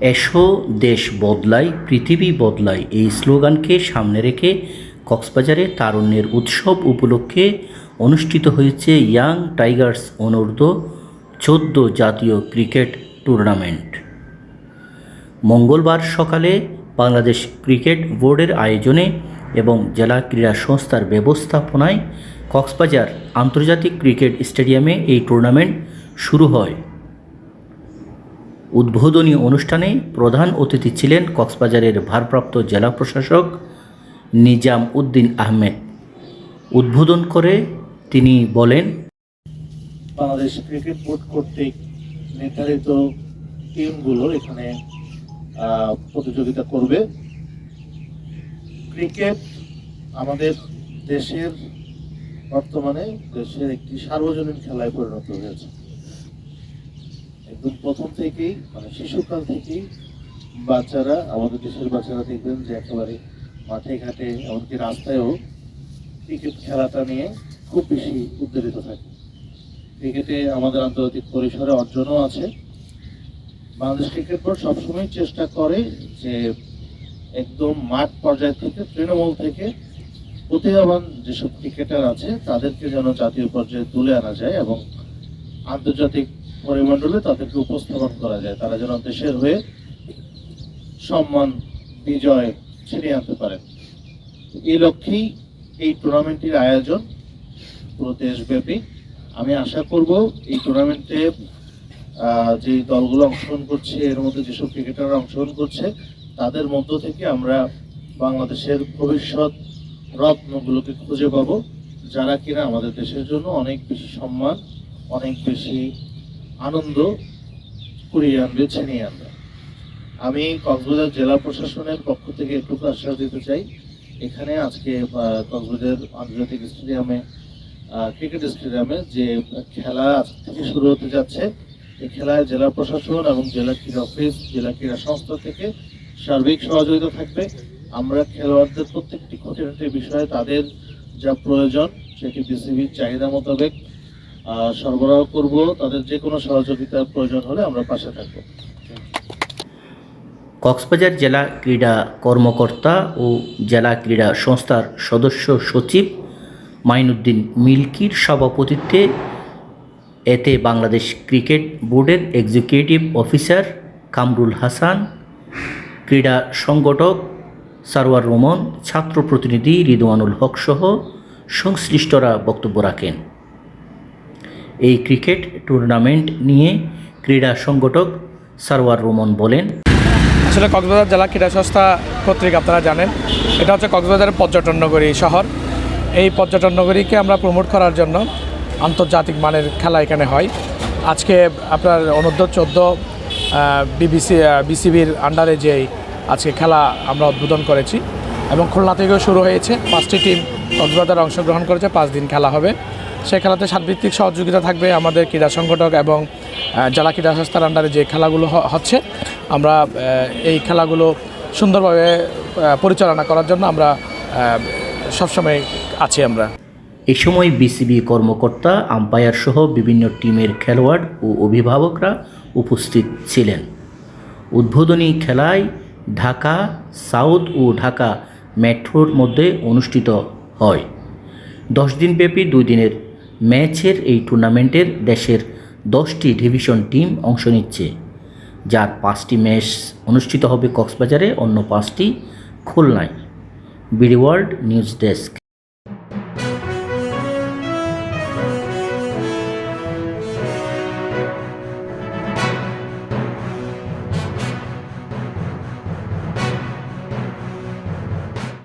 এসো, দেশ বদলায় পৃথিবী বদলায় এই স্লোগানকে সামনে রেখে কক্সবাজারে তারুণ্যের উৎসব উপলক্ষে অনুষ্ঠিত হয়েছে ইয়াং টাইগার্স অনূর্ধ্ব চোদ্দ জাতীয় ক্রিকেট টুর্নামেন্ট। মঙ্গলবার সকালে বাংলাদেশ ক্রিকেট বোর্ডের আয়োজনে এবং জেলা ক্রীড়া সংস্থার ব্যবস্থাপনায় কক্সবাজার আন্তর্জাতিক ক্রিকেট স্টেডিয়ামে এই টুর্নামেন্ট শুরু হয়। উদ্বোধনী অনুষ্ঠানে প্রধান অতিথি ছিলেন কক্সবাজারের ভারপ্রাপ্ত জেলা প্রশাসক নিজাম উদ্দিন আহমেদ। উদ্বোধন করে তিনি বলেন, বাংলাদেশ ক্রিকেট বোর্ড কর্তৃক নির্ধারিত টিমগুলো এখানে প্রতিযোগিতা করবে। ক্রিকেট আমাদের দেশের বর্তমানে দেশের একটি সার্বজনীন খেলায় পরিণত হয়েছে। একদম প্রথম থেকেই মানে শিশুকাল থেকেই বাচ্চারা, আমাদের দেশের বাচ্চারা দেখবেন যে একেবারে মাঠে ঘাটে, এমনকি রাস্তায়ও ক্রিকেট খেলাটা নিয়ে খুব বেশি উদ্বেলিত থাকে। ক্রিকেটে আমাদের আন্তর্জাতিক পরিসরে অর্জনও আছে। বাংলাদেশ ক্রিকেট বোর্ড সবসময় চেষ্টা করে যে একদম মাঠ পর্যায় থেকে, তৃণমূল থেকে প্রতিভাবান যেসব ক্রিকেটার আছে, তাদেরকে যেন জাতীয় পর্যায়ে তুলে আনা যায় এবং আন্তর্জাতিক পরিমণ্ডলে তাদেরকে উপস্থাপন করা যায়। তারা যেন দেশের হয়ে সম্মান, বিজয় ছিনিয়ে আনতে পারেন এই লক্ষ্যেই এই টুর্নামেন্টের আয়োজন পুরো দেশব্যাপী। আমি আশা করব এই টুর্নামেন্টে যে দলগুলো অংশগ্রহণ করছে, এর মধ্যে যেসব ক্রিকেটাররা অংশগ্রহণ করছে, তাদের মধ্য থেকে আমরা বাংলাদেশের ভবিষ্যৎ রত্নগুলোকে খুঁজে পাবো, যারা কিনা আমাদের দেশের জন্য অনেক বেশি সম্মান, অনেক বেশি আনন্দ কুড়িয়ে আনবে ছিনিয়ে আনবে আমি কক্সবাজার জেলা প্রশাসনের পক্ষ থেকে একটু আশ্বাস দিতে চাই। এখানে আজকে কক্সবাজার আন্তর্জাতিক স্টেডিয়ামে ক্রিকেট স্টেডিয়ামে যে খেলা আজ থেকে শুরু হতে যাচ্ছে, এই খেলায় জেলা প্রশাসন এবং জেলা ক্রীড়া অফিস, জেলা ক্রীড়া সংস্থা থেকে সার্বিক সহযোগিতা থাকবে। আমরা খেলোয়াড়দের প্রত্যেকটি খুঁটিনাটি বিষয়ে তাদের যা প্রয়োজন, সেটি বিসিবির চাহিদা মোতাবেক সরবরাহ করব। তাদের যে কোনো সহযোগিতার প্রয়োজন হলে আমরা পাশে থাকব। কক্সবাজার জেলা ক্রীড়া কর্মকর্তা ও জেলা ক্রীড়া সংস্থার সদস্য সচিব মাইনুদ্দিন মিল্কির সভাপতিত্বে এতে বাংলাদেশ ক্রিকেট বোর্ডের এক্সিকিউটিভ অফিসার কামরুল হাসান, ক্রীড়া সংগঠক সারওয়ার রোমন, ছাত্র প্রতিনিধি রিদওয়ানুল হক সহ সংশ্লিষ্টরা বক্তব্য রাখেন। এই ক্রিকেট টুর্নামেন্ট নিয়ে ক্রীড়া সংগঠক সারওয়ার রোমন বলেন। আসলে কক্সবাজার জেলা ক্রীড়া সংস্থা কর্তৃক আপনারা জানেন, এটা হচ্ছে কক্সবাজারের পর্যটন নগরী শহর। এই পর্যটন নগরীকে আমরা প্রমোট করার জন্য আন্তর্জাতিক মানের খেলা এখানে হয়। আজকে আপনার অনূর্ধ্ব চোদ্দ বিবিসি বিসিবির আন্ডারে যে আজকে খেলা আমরা উদ্বোধন করেছি এবং খুলনা থেকেও শুরু হয়েছে। পাঁচটি টিম কক্সবাজারে অংশগ্রহণ করেছে, পাঁচ দিন খেলা হবে। সেই খেলাতে সাতভিত্তিক সহযোগিতা থাকবে আমাদের ক্রীড়া সংগঠক এবং জেলা ক্রীড়া সংস্থার আন্ডারে যে খেলাগুলো হচ্ছে, আমরা এই খেলাগুলো সুন্দরভাবে পরিচালনা করার জন্য আমরা সবসময় আছি আমরা। এ সময় বিসিবি কর্মকর্তা আম্পায়ার সহ বিভিন্ন টিমের খেলোয়াড় ও অভিভাবকরা উপস্থিত ছিলেন। উদ্বোধনী খেলায় ঢাকা সাউথ ও ঢাকা মেট্রোর মধ্যে অনুষ্ঠিত হয়। দশ দিনব্যাপী দুই দিনের ম্যাচের এই টুর্নামেন্টের দেশের দশটি ডিভিশন টিম অংশ নিচ্ছে। যার পাঁচটি ম্যাচ অনুষ্ঠিত হবে কক্সবাজারে, অন্য পাঁচটি খুলনায়। BD world news desk.